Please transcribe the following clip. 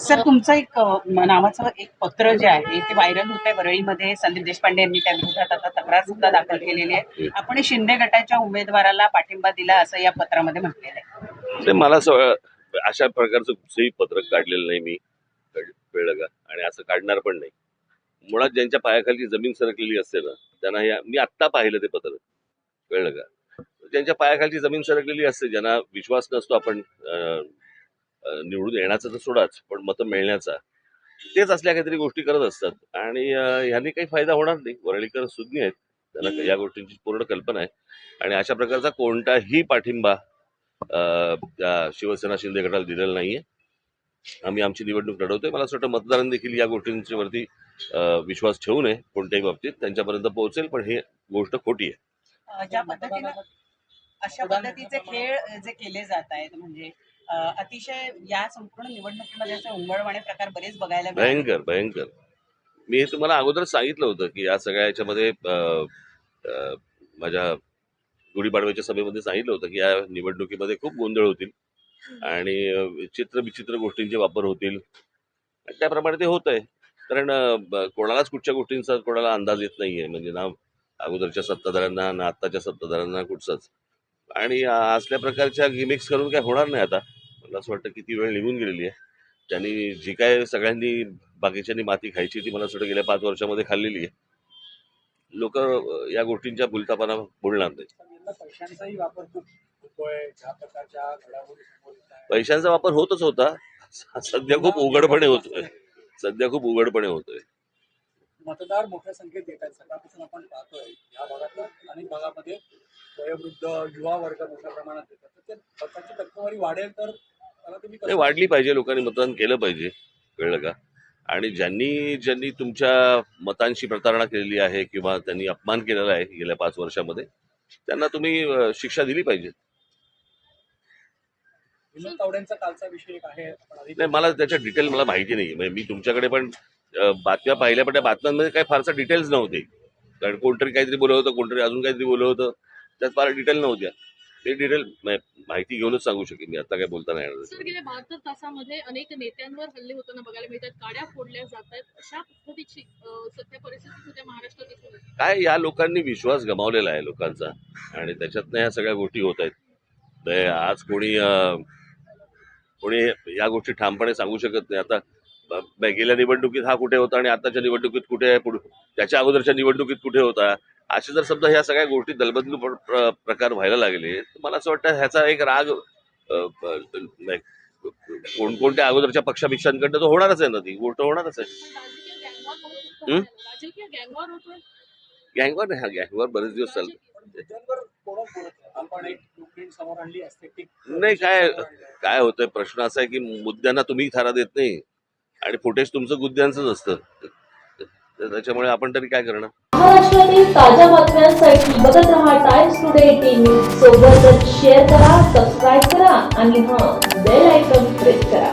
Sir तुमचं एक नावाचं एक पत्र जे आहे ते व्हायरल होत आहे वरळीमध्ये. संदीप देशपांडे यांनी त्या विरोधात आता तक्रार सुद्धा दाखल केलेली आहे. आपण शिंदे गटाच्या उमेदवाराला पाठिंबा दिला असं या पत्रामध्ये म्हटलेलं आहे. मला अशा प्रकारचं कुठचंही पत्रक काढलेलं नाही मी. वेळ कळलं का? आणि असं काढणार पण नाही. मुळात ज्यांच्या पायाखाली जमीन सरकलेली असते ना त्यांना हे मी आत्ता पाहिलं ते पत्र. कळलं का? ज्यांच्या पायाखालची जमीन सरकलेली असते ज्यांना विश्वास नसतो आपण निवडून येण्याचा तर सोडाच पण मतं मिळण्याचा. तेच असल्या काहीतरी गोष्टी करत असतात. आणि ह्यांनी काही फायदा होणार नाही. वरळीकर सुज्ञ आहेत. त्यांना या गोष्टींची पूर्ण कल्पना आहे. आणि अशा प्रकारचा कोणताही पाठिंबा त्या शिवसेना शिंदे गटाला दिलेला नाहीये. आम्ही आमची निवडणूक लढवतोय. मला असं वाटतं मतदारांनी देखील या गोष्टींच्या वरती अं, विश्वास ठेवू नये कोणत्याही बाबतीत. त्यांच्यापर्यंत पोहोचेल पण ही गोष्ट खोटी आहे. अ, ज्या पद्धतीनं अशा पद्धतीचे खेळ जे केले जात आहेत म्हणजे अतिशय या संपूर्ण निवडणुकीमध्ये असे उंबळवाणे प्रकार बरेच बघायला भयंकर भयंकर. मी हे तुम्हाला अगोदर सांगितलं होतं की या सगळ्या याच्यामध्ये माझ्या गुढीपाडव्याच्या सभेमध्ये सांगितलं होतं की या निवडणुकीमध्ये खूप गोंधळ होतील आणि चित्र विचित्र गोष्टींचे वापर होतील. त्याप्रमाणे ते होत आहे कारण कोणालाच कुठच्या गोष्टींचा कोणाला अंदाज येत नाहीये. म्हणजे ना अगोदरच्या सत्ताधाऱ्यांना ना आत्ताच्या सत्ताधाऱ्यांना कुठचाच. आणि असल्या प्रकारच्या गिमिक्स करून काय होणार नाही आता. मला असं वाटतं किती वेळ निघून गेलेली आहे. त्यांनी जी काय सगळ्यांनी बाकीच्यांनी माती खायची ती मला वाटतं गेल्या पाच वर्षामध्ये खाल्लेली आहे. लोक या गोष्टींच्या भुलतापाना बोलणार नाही. पैशांचा वापर होतच होता. सध्या खूप उघडपणे होतोय. सध्या खूप उघडपणे होतोय. मतदार मोठ्या संख्येत येत आहेत. सकाळपासून आपण पाहतोय या भागातल्या अनेक भागामध्ये वयोवृद्ध युवा वर्ग मोठ्या प्रमाणात येतात. तर ते मतांची टक्केवारी वाढेल तर नाही वाढली पाहिजे लोकांनी मतदान केलं पाहिजे कळलं का? आणि ज्यांनी ज्यांनी तुमच्या मतांशी प्रतारणा केलेली आहे किंवा त्यांनी अपमान केलेला आहे गेल्या पाच वर्षामध्ये त्यांना तुम्ही शिक्षा दिली पाहिजे. नाही मला त्याच्या डिटेल मला माहिती नाही म्हणजे मी तुमच्याकडे पण बातम्या पाहिल्या पण त्या बातम्यांमध्ये काही फारसा डिटेल्स नव्हते. कारण कोणतरी काहीतरी बोलत होतं कोणतरी अजून काहीतरी बोलत होतं. त्यात फार डिटेल नव्हत्या. ते डिटेल माहिती घेऊनच सांगू शकेन मी. आता काय बोलता नाही येणार. गेल्या बहात्तर तासामध्ये अनेक नेत्यांवर हल्ले होताना बघायला मिळतात. गाड्या फोडल्या जात आहेत अशा पद्धतीची सध्या परिस्थिती सध्या महाराष्ट्रात दिसून येते. काय या लोकांनी विश्वास गमावलेला आहे लोकांचा? आणि त्याच्यातनं ह्या सगळ्या गोष्टी होत आहेत. ते आज कोणी अं, कोणी या गोष्टी ठामपणे सांगू शकत नाही. आता ब- ब- गेल्या निवडणुकीत हा कुठे होता आणि आताच्या निवडणुकीत कुठे आहे? पुढे त्याच्या अगोदरच्या निवडणुकीत कुठे होता? असे जर समजा ह्या सगळ्या गोष्टी दलबदलू प्र- प्र- प्रकार व्हायला लागले तर मला असं वाटतं ह्याचा एक राग नाही, कोणकोणत्या अगोदरच्या पक्षाभिक्षांकडनं तो होणारच आहे ना ती गोष्ट होणारच आहे. गँगवॉर होतोय. हं? गँगवॉर नाही बरेच दिवस बोलत नाही. नाही, काय- काय होतंय प्रश्न असा आहे की मुद्द्यांना तुम्ही थारा देत नाही आणि फुटेज तुमचं मुद्द्यांचंच असतं. त्याच्यामुळे आपण तरी काय करणार? महाराष्ट्रातील ताज्या बातम्यांसाठी बघत रहा टाइम्स टुडे टीव्ही सोबतच शेअर करा सबस्क्राईब करा आणि हा बेल आयकॉन प्रेस करा.